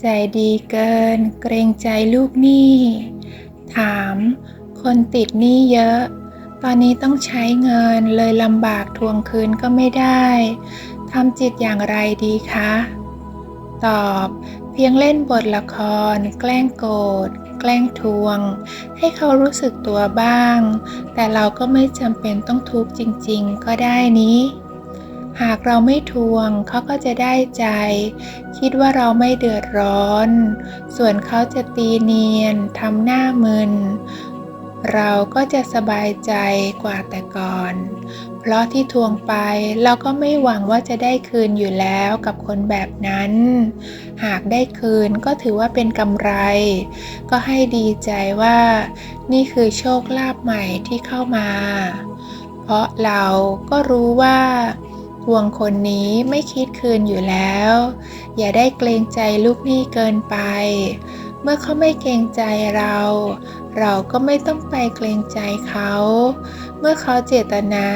ใจดีเกิน เกรงใจลูกหนี้ถาม คนติดหนี้เยอะ ตอนนี้ต้องใช้เงินเลยลำบากทวงคืนก็ไม่ได้ทำจิตอย่างไรดีคะ ตอบ เพียงเล่นบทละคร แกล้งโกรธแกล้งทวง ให้เขารู้สึกตัวบ้าง แต่เราก็ไม่จำเป็นต้องทุกข์จริง ๆ ก็ได้นี้ หากเราไม่ทวงเขาก็จะได้ใจ คิดว่าเราไม่เดือดร้อน ส่วนเขาจะตีเนียนทำหน้ามึน เราก็จะสบายใจกว่าแต่ก่อน เพราะที่ทวงไปเราก็ไม่หวังว่าจะได้คืนอยู่แล้วกับคนแบบนั้น หากได้คืนก็ถือว่าเป็นกำไร ก็ให้ดีใจว่า นี่คือโชคลาภใหม่ที่เข้ามา เพราะเราก็รู้ว่า ทวงคนนี้ไม่คิดคืนอยู่แล้ว อย่าได้เกรงใจลูกหนี้เกินไป เมื่อเขาไม่เกรงใจเรา เราก็ไม่ต้องไปเกรงใจเขา เมื่อเขาเจตนา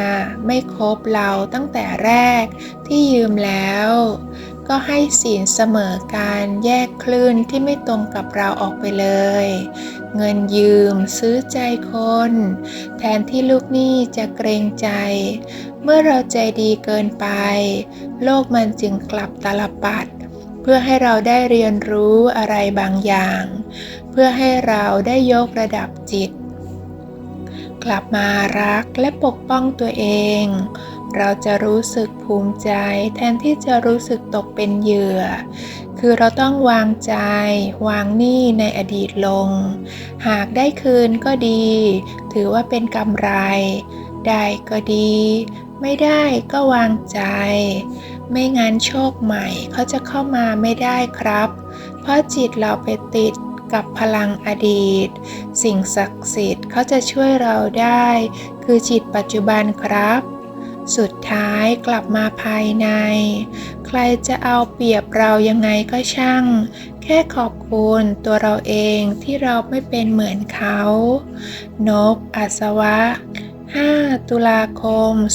ไม่คบเราตั้งแต่แรกที่ยืมแล้ว ก็ให้สินเสมอการแยกคลื่นที่ไม่ตรงกับเราออกไปเลย เงินยืม ซื้อใจคน แทนที่ลูกหนี้จะเกรงใจ เมื่อเราใจดีเกินไป โลกมันจึงกลับตลปัด เพื่อให้เราได้เรียนรู้อะไรบางอย่าง เพื่อให้เราได้ยกระดับจิต กลับมารักและปกป้องตัวเอง เราจะรู้สึกภูมิใจ แทนที่จะรู้สึกตกเป็นเหยื่อ คือเราต้องวางใจ วางหนี้ในอดีตลง หากได้คืนก็ดี ถือว่าเป็นกำไร ได้ก็ดี ไม่ได้ก็วางใจ ไม่งั้นโชคใหม่เขาจะเข้ามาไม่ได้ครับ เพราะจิตเราไปติด กับพลังอดีต สิ่งศักดิ์สิทธิ์เขาจะช่วยเราได้ คือจิตปัจจุบันครับ สุดท้ายกลับมาภายใน ใครจะเอาเปรียบเรายังไงก็ช่าง แค่ขอบคุณตัวเราเองที่เราไม่เป็นเหมือนเขา นกอัศวะ 5 ตุลาคม 2566